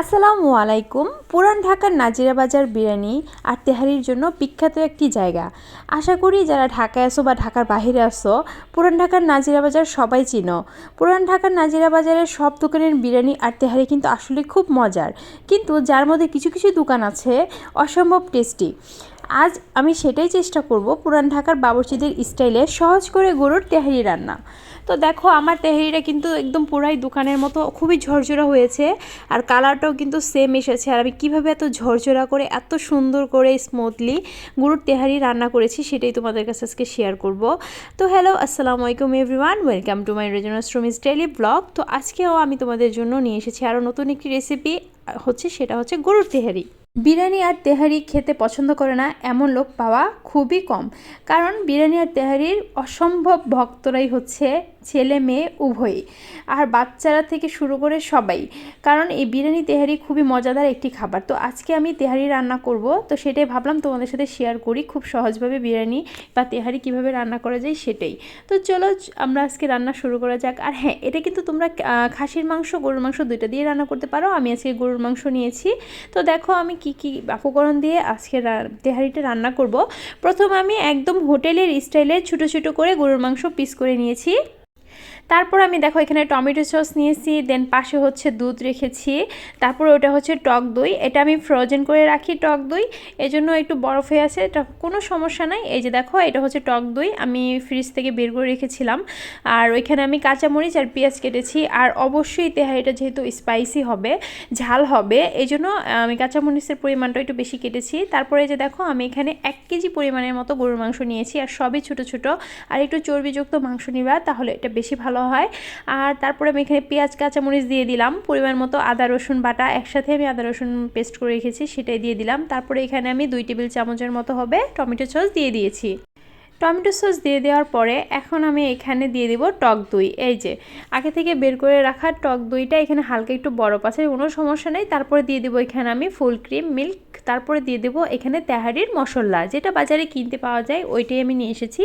আসসালামু আলাইকুম। পুরান ঢাকার নাজিরা বাজার বিরিয়ানি আর তেহারির জন্য বিখ্যাত একটি জায়গা। আশা করি যারা ঢাকায় আসো বা ঢাকার বাইরে আসো পুরান ঢাকার নাজিরা বাজার সবাই চিনো। পুরান ঢাকার নাজিরা বাজারের সব দোকানের বিরিয়ানি আর তেহারি কিন্তু আসলে খুব মজার। কিন্তু যার মধ্যে কিছু কিছু দোকান আছে, অসম্ভব টেস্টি। আজ আমি সেটাই চেষ্টা করব পুরান ঢাকার বাবরচিদের স্টাইলে সহজ করে গরুর তেহারি রান্না। তো দেখো, আমার তেহারিটা কিন্তু একদম পুরাই দোকানের মতো, খুবই ঝরঝরা হয়েছে। আর কালারটাও কিন্তু সেম এসেছে। আর আমি কীভাবে এত ঝরঝরা করে, এত সুন্দর করে স্মুথলি গরুর তেহারি রান্না করেছি, সেটাই তোমাদের কাছে আজকে শেয়ার করব। তো হ্যালো আসসালামু আলাইকুম এভরিওয়ান ওয়েলকাম টু মাই রেজনাল স্ট্রমিস ডেলি ব্লগ তো আজকেও আমি তোমাদের জন্য নিয়ে এসেছি আরও নতুন একটি রেসিপি হচ্ছে, সেটা হচ্ছে গরুর তেহারি। বিরিয়ানি আর তেহারি খেতে পছন্দ করে না এমন লোক পাওয়া খুবই কম। কারণ বিরিয়ানি আর তেহারির অসম্ভব ভক্তরাই হচ্ছে ছেলে, মেয়ে, উভয়ই। আর বাচ্চারা থেকে শুরু করে সবাই। কারণ এই বিরিয়ানি, তেহারি খুবই মজাদার একটি খাবার। তো আজকে আমি তেহারি রান্না করব। তো সেটাই ভাবলাম তোমাদের সাথে শেয়ার করি। খুব সহজভাবে বিরিয়ানি বা তেহারি কীভাবে রান্না করা যায় সেটাই। তো চলো, আমরা আজকে রান্না শুরু করা যাক। আর হ্যাঁ এটা কিন্তু তোমরা খাসির মাংস, গরুর মাংস দুইটা দিয়ে রান্না করতে পারো। আমি আজকে গরুর মাংস নিয়েছি। তো দেখো আমি কি কি উপকরণ দিয়ে আজকে তেহারিটা রান্না করব। প্রথম আমি একদম হোটেলের স্টাইলে ছোটো ছোটো করে গরুর মাংস পিস করে নিয়েছি। তারপর আমি দেখো এখানে টমেটো সস নিয়েছি দেন পাশে হচ্ছে দুধ রেখেছি, তারপর ওটা হচ্ছে টক দই, এটা আমি ফ্রোজেন করে রাখি টক দই, এজন্য একটু বরফ হয়ে আছে, এটা কোনো সমস্যা নাই, এই যে দেখো এটা হচ্ছে টক দই, আমি ফ্রিজ থেকে বের করে রেখেছিলাম, আর ওইখানে আমি কাঁচামরিচ আর পেঁয়াজ কেটেছি, আর অবশ্যই তেহারিটা যেহেতু স্পাইসি হবে, ঝাল হবে এই জন্য আমি কাঁচামরিচের পরিমাণটা একটু বেশি কেটেছি, তারপরে যে দেখো আমি এখানে এক কেজি পরিমাণের মতো গরুর মাংস নিয়েছি, আর সবই ছোট ছোট, আর একটু চর্বিযুক্ত মাংস নিবা, তাহলে এটা বেশি ভালো ভালো হয়। আর তারপরে আমি এখানে পেঁয়াজ, কাঁচামরিচ দিয়ে দিলাম। পরিমাণ মতো আদা, রসুন, বাটা একসাথে আমি আদা, রসুন পেস্ট করে রেখেছি, সেটাই দিয়ে দিলাম। তারপরে এখানে আমি দুই টেবিল চামচের মতো হবে টমেটো সস দিয়ে দিয়েছি। টমেটো সস দিয়ে দেওয়ার পরে এখন আমি এখানে দিয়ে দিব টক দই। এই যে, আগে থেকে বের করে রাখা টক দইটা এখানে হালকা একটু বরফ আছে, কোনো সমস্যা নেই। তারপরে দিয়ে দেবো এখানে আমি ফুল ক্রিম, মিল্ক। তারপরে দিয়ে দেবো এখানে তেহারির মশলা। যেটা বাজারে কিনতে পাওয়া যায়, ওইটাই আমি নিয়ে এসেছি।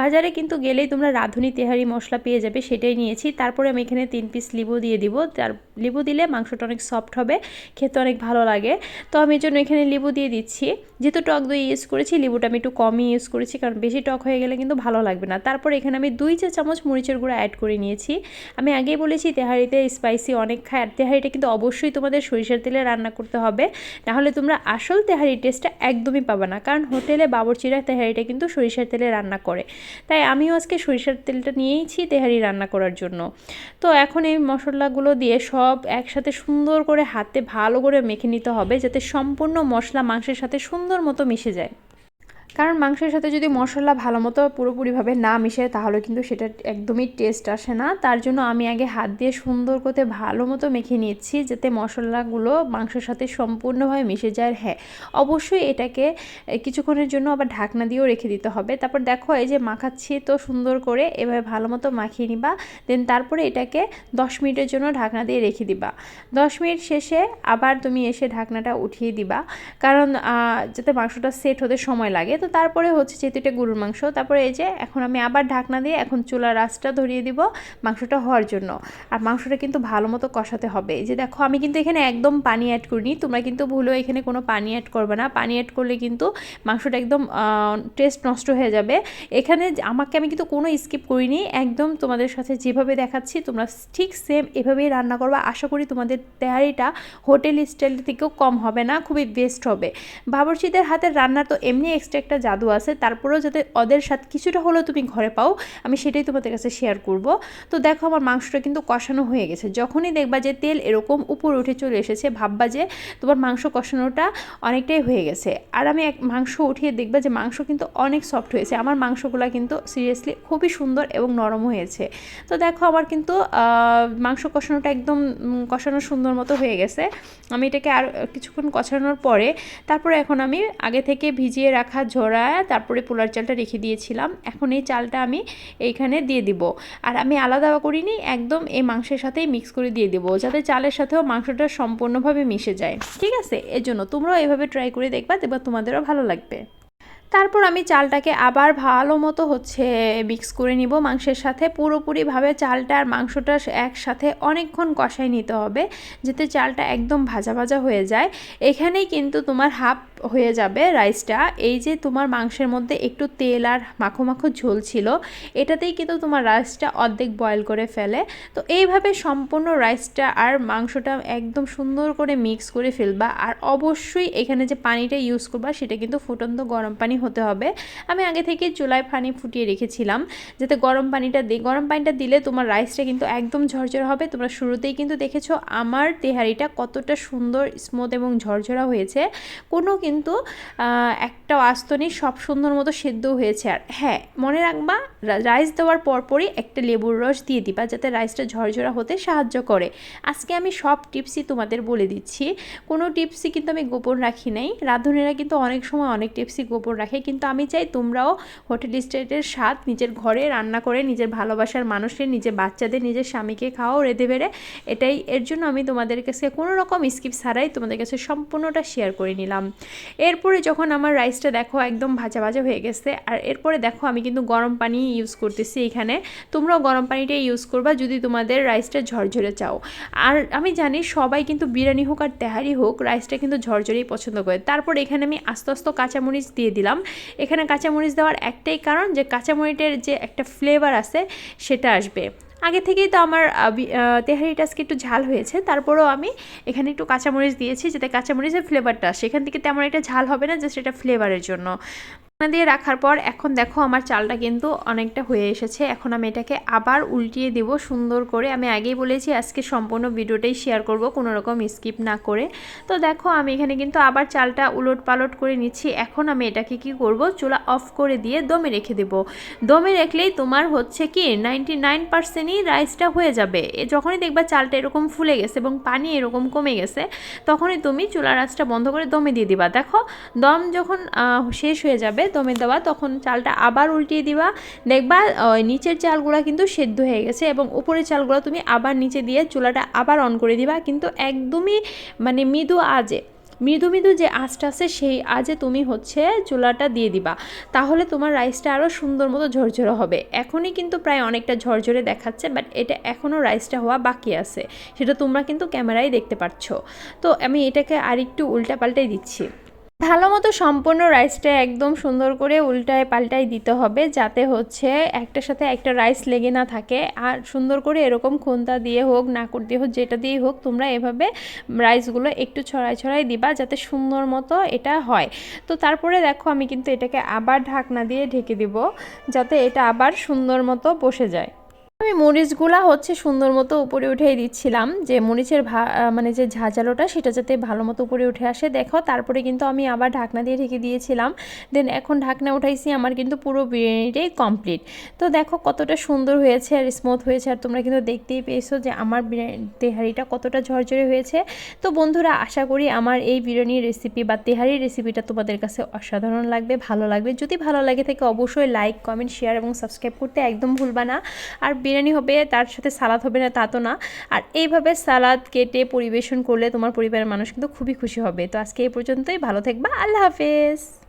বাজারে কিন্তু গেলেই তোমরা রাঁধুনি তেহারি মশলা পেয়ে যাবে, সেটাই নিয়েছি। তারপরে আমি এখানে তিন পিস লিবু দিয়ে দিব। তার, লেবু দিলে মাংসটা অনেক সফট হবে, খেতে অনেক ভালো লাগে। তো আমি এই জন্য এখানে লেবু দিয়ে দিচ্ছি। যেহেতু টক দই ইউজ করেছি, লেবুটা আমি একটু কমই ইউজ করেছি, কারণ বেশি টক হয়ে গেলে কিন্তু ভালো লাগবে না। তারপর এখানে আমি দুই চা চামচ মরিচের গুঁড়া অ্যাড করে নিয়েছি। আমি আগেই বলেছি, তেহারিতে স্পাইসি অনেক খায়, আর তেহারিটা কিন্তু অবশ্যই তোমাদের সরিষার তেলে রান্না করতে হবে। নাহলে তোমরা আসল তেহারি টেস্টটা একদমই পাবে না, কারণ হোটেলে বাবরচিরা তেহারিটা কিন্তু সরিষার তেলে রান্না করে। তাই আমিও আজকে সরিষার তেলটা নিয়েইছি তেহারি রান্না করার জন্য। তো এখন এই মশলাগুলো দিয়ে সব একসাথে সুন্দর করে হাতে ভালো করে মেখে নিতে হবে, যাতে সম্পূর্ণ মশলা মাংসের সাথে সুন্দর মতো মিশে যায়। কারণ মাংসের সাথে যদি মশলা ভালো মতো পুরোপুরিভাবে না মিশে, তাহলে কিন্তু সেটা একদমই টেস্ট আসে না। তার জন্য আমি আগে হাত দিয়ে সুন্দর করে ভালো মতো মেখে নিচ্ছি যাতে মশলাগুলো মাংসের সাথে সম্পূর্ণভাবে মিশে যায়। হ্যাঁ অবশ্যই এটাকে কিছুক্ষণের জন্য আবার ঢাকনা দিয়েও রেখে দিতে হবে। তারপর দেখো, এই যে মাখাচ্ছি তো সুন্দর করে, এভাবে ভালো মতো মাখিয়ে নিবা। দেন তারপরে এটাকে দশ মিনিটের জন্য ঢাকনা দিয়ে রেখে দিবা। দশ মিনিট শেষে আবার তুমি এসে ঢাকনাটা উঠিয়ে দিবা। কারণ যাতে মাংসটা সেট হতে সময় লাগে তো তারপরে হচ্ছে যেহেতু এটা গরুর মাংস, তারপরে এই যে এখন আমি আবার ঢাকনা দিয়ে এখন চুলার রাসটা ধরিয়ে দিব মাংসটা হওয়ার জন্য। আর মাংসটা কিন্তু ভালো মতো কষাতে হবে। এই যে দেখো, আমি কিন্তু এখানে একদম পানি অ্যাড করিনি। তোমরা কিন্তু ভুলেও এখানে কোনো পানি অ্যাড করবে না। পানি অ্যাড করলে কিন্তু মাংসটা একদম টেস্ট নষ্ট হয়ে যাবে। এখানে আমাকে আমি কিন্তু কোনো স্কিপ করিনি। একদম তোমাদের সাথে যেভাবে দেখাচ্ছি, তোমরা ঠিক সেম এভাবেই রান্না করবা। আশা করি তোমাদের তেহারিটা হোটেল স্টাইল থেকেও কম হবে না, খুবই বেস্ট হবে। বাবরচিদের হাতের রান্না তো এমনি এক্সট্রা একটা জাদু আছে, তারপরেও যাতে ওদের সাথে কিছুটা হলেও তুমি ঘরে পাও, আমি সেটাই তোমাদের কাছে শেয়ার করব। তো দেখো আমার মাংসটা কিন্তু কষানো হয়ে গেছে। যখনই দেখবা যে তেল এরকম উপর উঠে চলে এসেছে, ভাববা যে তোমার মাংস কষানোটা অনেকটাই হয়ে গেছে। আর আমি এক মাংস উঠিয়ে দেখবা যে মাংস কিন্তু অনেক সফট হয়েছে। আমার মাংসগুলো কিন্তু সিরিয়াসলি খুবই সুন্দর এবং নরম হয়েছে। তো দেখো আমার কিন্তু মাংস কষানোটা একদম কষানো সুন্দর মতো হয়ে গেছে। আমি এটাকে আর কিছুক্ষণ কষানোর পরে, তারপরে এখন আমি আগে থেকে ভিজিয়ে রাখা ঝোড়ায় তারপরে পোলার চালটা রেখে দিয়েছিলাম। এখন এই চালটা আমি এইখানে দিয়ে দিব। আর আমি আলাদা করিনি, একদম এই মাংসের সাথেই মিক্স করে দিয়ে দেবো, যাতে চালের সাথেও মাংসটা সম্পূর্ণভাবে মিশে যায়। ঠিক আছে? এর জন্য তোমরাও এভাবে ট্রাই করে দেখবা দেখবা তোমাদেরও ভালো লাগবে। তারপর আমি চালটাকে আবার ভালো মতো হচ্ছে মিক্স করে নিব মাংসের সাথে। পুরোপুরিভাবে চালটা আর মাংসটা একসাথে অনেকক্ষণ কষাই নিতে হবে, যাতে চালটা একদম ভাজা ভাজা হয়ে যায়। এখানেই কিন্তু তোমার হাফ হয়ে যাবে রাইসটা এই যে তোমার মাংসের মধ্যে একটু তেল আর মাখো মাখো ঝোল ছিল, এটাতেই কিন্তু তোমার রাইসটা অর্ধেক বয়েল করে ফেলে। তো এইভাবে সম্পূর্ণ রাইসটা আর মাংসটা একদম সুন্দর করে মিক্স করে ফেলবা। আর অবশ্যই এখানে যে পানিটা ইউজ করবা, সেটা কিন্তু ফুটন্ত গরম পানি হতে হবে। আমি আগে থেকে চুলায় পানি ফুটিয়ে রেখেছিলাম, যাতে গরম পানিটা দিই গরম পানিটা দিলে তোমার রাইসটা কিন্তু একদম ঝরঝরা হবে। তোমরা শুরুতেই কিন্তু দেখেছ, আমার তেহারিটা কতটা সুন্দর স্মুথ এবং ঝরঝরা হয়েছে। কোনো কিন্তু একটা আস্তনি সব সুন্দর মতো সেদ্ধ হয়েছে। আর হ্যাঁ মনে রাখবা রাইস দেওয়ার পরপরই একটা লেবুর রস দিয়ে দিবা, যাতে রাইসটা ঝরঝরা হতে সাহায্য করে। আজকে আমি সব টিপসই তোমাদের বলে দিচ্ছি। কোনো টিপসই কিন্তু আমি গোপন রাখি নাই। রাঁধুনেরা কিন্তু অনেক সময় অনেক টিপসই গোপন রাখে। কিন্তু আমি চাই তোমরাও হোটেল স্টেটের স্বাদ নিজের ঘরে রান্না করে, নিজের ভালোবাসার মানুষের নিজের বাচ্চাদের, নিজের স্বামীকে খাও রেঁধে বেড়ে। এটাই, এর জন্য আমি তোমাদের কাছে কোনো রকম স্কিপ ছাড়াই তোমাদের কাছে সম্পূর্ণটা শেয়ার করে নিলাম। এরপরে যখন আমার রাইসটা দেখো একদম ভাজা ভাজা হয়ে গেছে, আর এরপরে দেখো আমি কিন্তু গরম পানি ইউজ করতেছি এখানে। তোমরাও গরম পানিটাই ইউজ করবা যদি তোমাদের রাইসটা ঝরঝরে চাও। আর আমি জানি সবাই কিন্তু বিরিয়ানি হোক আর তেহারি হোক রাইসটা কিন্তু ঝরঝরেই পছন্দ করে। তারপর এখানে আমি আস্তে আস্তে কাঁচামরিচ দিয়ে দিলাম। এখানে কাঁচামরিচ দেওয়ার একটাই কারণ যে কাঁচামরিচের যে একটা ফ্লেভার আছে সেটা আসবে। আগে থেকেই তো আমার তেহারিটা আজকে একটু ঝাল হয়েছে। তারপরেও আমি এখানে একটু কাঁচামরিচ দিয়েছি, যাতে কাঁচামরিচের ফ্লেভারটা সেখান থেকে তেমন একটা ঝাল হবে না জাস্ট এটা ফ্লেভারের জন্য। দিয়ে রাখার পর এখন দেখো আমার চালটা কিন্তু অনেকটা হয়ে এসেছে। এখন আমি এটাকে আবার উল্টিয়ে দেব সুন্দর করে। আমি আগেই বলেছি আজকে সম্পূর্ণ ভিডিওটাই শেয়ার করব, কোনো রকম স্কিপ না করে। তো দেখো আমি এখানে কিন্তু আবার চালটা উলট পালট করে নিচ্ছি। এখন আমি এটাকে কি করব, চুলা অফ করে দিয়ে দমে রেখে দেব। দমে রাখলেই তোমার হচ্ছে কি নাইনটি নাইন পার্সেন্টই রাইসটা হয়ে যাবে। যখনই দেখবা চালটা এরকম ফুলে গেছে এবং পানি এরকম কমে গেছে, তখনই তুমি চুলা রাইসটা বন্ধ করে দমে দিয়ে দিবা। দেখো দম যখন শেষ হয়ে যাবে দমে দেওয়া, তখন চালটা আবার উল্টিয়ে দিবা। দেখবা নিচের চালগুলো কিন্তু সেদ্ধ হয়ে গেছে এবং উপরের চালগুলো তুমি আবার নিচে দিয়ে চুলাটা আবার অন করে দিবা। কিন্তু একদমই মানে মৃদু আজে মৃদু মৃদু যে আঁচটা আছে, সেই আজে তুমি হচ্ছে চুলাটা দিয়ে দিবা। তাহলে তোমার রাইসটা আরও সুন্দর মতো ঝরঝরে হবে। এখনই কিন্তু প্রায় অনেকটা ঝরঝরে দেখাচ্ছে, বাট এটা এখনও রাইসটা হওয়া বাকি আছে। সেটা তোমরা কিন্তু ক্যামেরায় দেখতে পাচ্ছ তো আমি এটাকে আর একটু উল্টা পাল্টাই দিচ্ছি। ভালো মতো সম্পূর্ণ রাইসটা একদম সুন্দর করে উল্টায় পাল্টায় দিতে হবে, যাতে হচ্ছে একটার সাথে একটা রাইস লেগে না থাকে। আর সুন্দর করে এরকম খুন্তা দিয়ে হোক, নাকুর দিয়ে হোক, যেটা দিয়ে হোক, তোমরা এভাবে রাইসগুলো একটু ছড়াই ছড়াই দিবা, যাতে সুন্দর মতো এটা হয়। তো তারপরে দেখো আমি কিন্তু এটাকে আবার ঢাকনা দিয়ে ঢেকে দিব, যাতে এটা আবার সুন্দর মতো বসে যায়। আমি মরিচগুলা হচ্ছে সুন্দর মতো উপরে উঠিয়ে দিচ্ছিলাম। যে মরিচের ভা মানে যে ঝাঁঝালোটা সেটা যাতে ভালো মতো উপরে উঠে আসে। দেখো, তারপরে কিন্তু আমি আবার ঢাকনা দিয়ে ঢেকে দিয়েছিলাম। দেন এখন ঢাকনা উঠাইছি, আমার কিন্তু পুরো বিরিয়ানিটাই কমপ্লিট তো দেখো, কতটা সুন্দর হয়েছে আর স্মুথ হয়েছে। আর তোমরা কিন্তু দেখতেই পেয়েছ যে আমার বিরিয়ানি, তেহারিটা কতটা ঝরঝরে হয়েছে। তো বন্ধুরা, আশা করি আমার এই বিরিয়ানির রেসিপি বা তেহারির রেসিপিটা তোমাদের কাছে অসাধারণ লাগবে, ভালো লাগবে। যদি ভালো লাগে থেকে, অবশ্যই লাইক কমেন্ট শেয়ার এবং সাবস্ক্রাইব করতে একদম ভুলবা না। আর বিরিয়ানি হবে, তার সাথে সালাদ হবে না, তা তো না। আর এইভাবে সালাদ কেটে পরিবেশন করলে তোমার পরিবারের মানুষ কিন্তু খুবই খুশি হবে। তো আজকে এই পর্যন্তই, ভালো থাকবা, আল্লাহ হাফেজ।